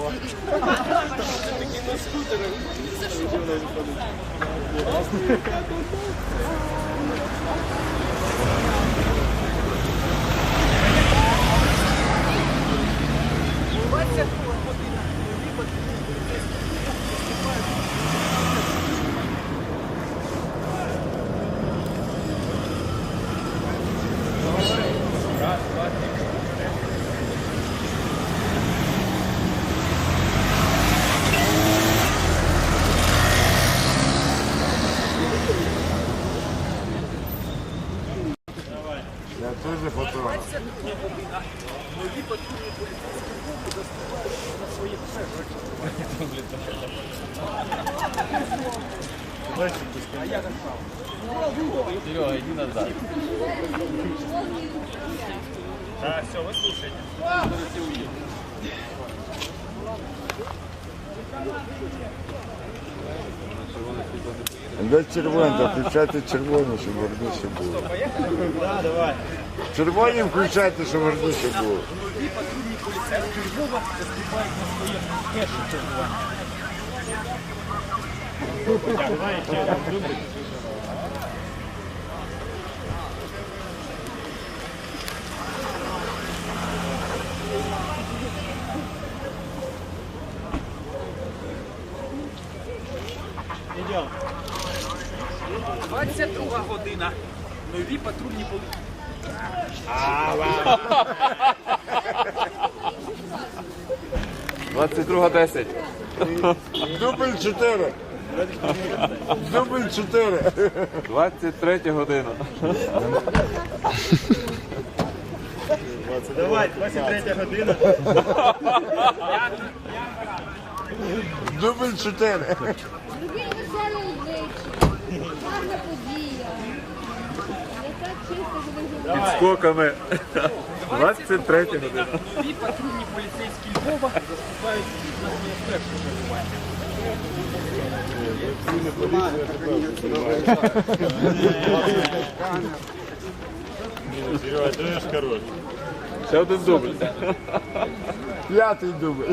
Я Покажи фотограф. А я так Серега, иди назад. А, все, вы слушаете. Можете уехать. Де то включайте червоні, щоб верніше було. Да. Червоні включайте, щоб верніше було. Нові 22 година. Нові патрульні поліцейські. 22.10. Дубль 4. Дубль 4. 23 година. Давай, 23 година. Дубль 4. Гарна подія. Яка чиста живе Скоками. 23 година. Нові патрульні поліцейські Львова заступають на своє перше чергування. Ще один дубль. П'ятий дубль.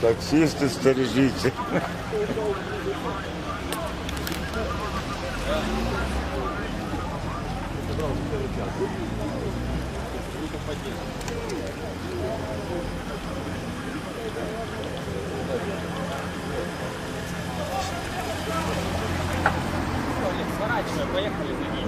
Таксисты сторожите. Сворачивай, поехали за ней.